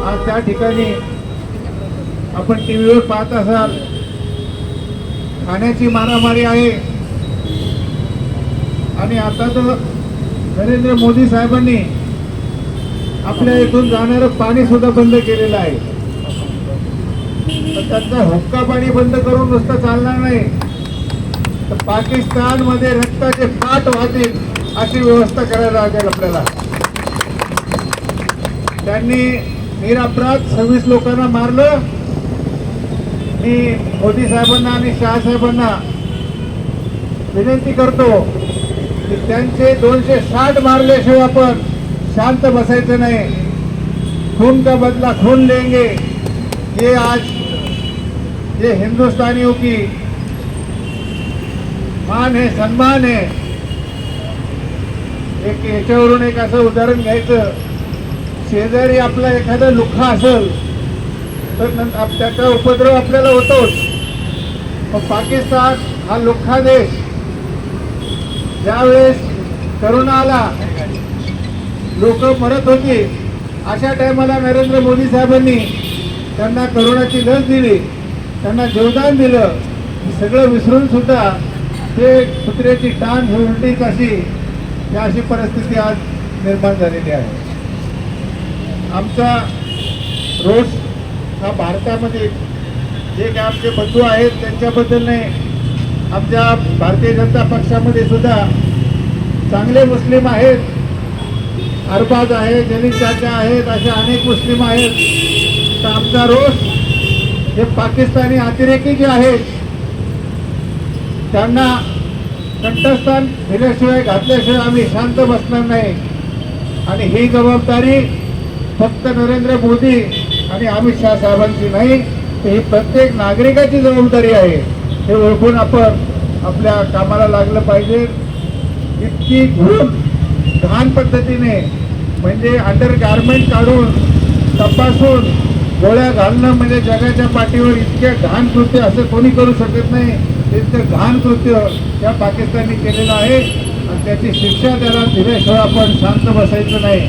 आज त्या ठिकाणी आपण टी व्हीवर पाहत असाल खाण्याची मारामारी आहे. आणि आता तर नरेंद्र मोदी साहेबांनी आपल्या इथून जाणारं पाणी सुद्धा बंद केलेलं आहे. तर त्यांचा हुक्का पाणी बंद करून नुसतं चालणार नाही. तर पाकिस्तानमध्ये रक्ताचे पाठ वाहतील अशी व्यवस्था करायला लागेल आपल्याला. त्यांनी निरपराध सव्वीस लोकांना मारलं. मी मोदी साहेबांना आणि शाह साहेबांना विनंती करतो की त्यांचे दोनशे साठ मारल्याशिवाय आपण शांत बसायचं नाही. खून का बदला खून लेंगे. ये आज ये हिंदुस्तानियों की मान है सन्मान है एक याच्यावरून एक असं उदाहरण घ्यायचं. शेजारी आपला एखादा लुखा असेल तर त्याचा उपद्रव आपल्याला होतोच. मग पाकिस्तान हा लुखा देश ज्यावेळेस करोना आला लोक मरत होती. अशा टायमाला नरेंद्र मोदी साहेबांनी त्यांना करोनाची लस दिली त्यांना जीवदान दिलं. सगळं विसरून सुद्धा ते कुत्र्याची टांग उलटी अशी या अशी परिस्थिती आज निर्माण झालेली आहे. आमचा रोष हा भारतामध्ये जे काय आमचे बंधू आहेत त्यांच्याबद्दल नाही. आमच्या भारतीय जनता पक्षामध्ये सुद्धा चांगले मुस्लिम आहेत. अरबाज आहेत जलील चाचा आहेत अशा अनेक मुस्लिम आहेत. तर आमचा रोष हे पाकिस्तानी अतिरेकी जे आहेत त्यांना कंठस्थान दिल्याशिवाय घातल्याशिवाय आम्ही शांत बसणार नाही. आणि ही जबाबदारी फक्त नरेंद्र मोदी आणि अमित शहा साहेबांची नाही तर ही प्रत्येक नागरिकाची जबाबदारी आहे. हे ओळखून आपण आपल्या कामाला लागलं पाहिजे. इतकी घुण घाण पद्धतीने म्हणजे अंडर गार्मेंट काढून तपासून गोळ्या घालणं म्हणजे जगाच्या पाठीवर इतक्या घाण कृत्य असं कोणी करू शकत नाही. इतकं घाण कृत्य त्या पाकिस्तानने केलेलं आहे. आणि त्याची शिक्षा त्याला दिल्याशिवाय आपण शांत बसायचं नाही.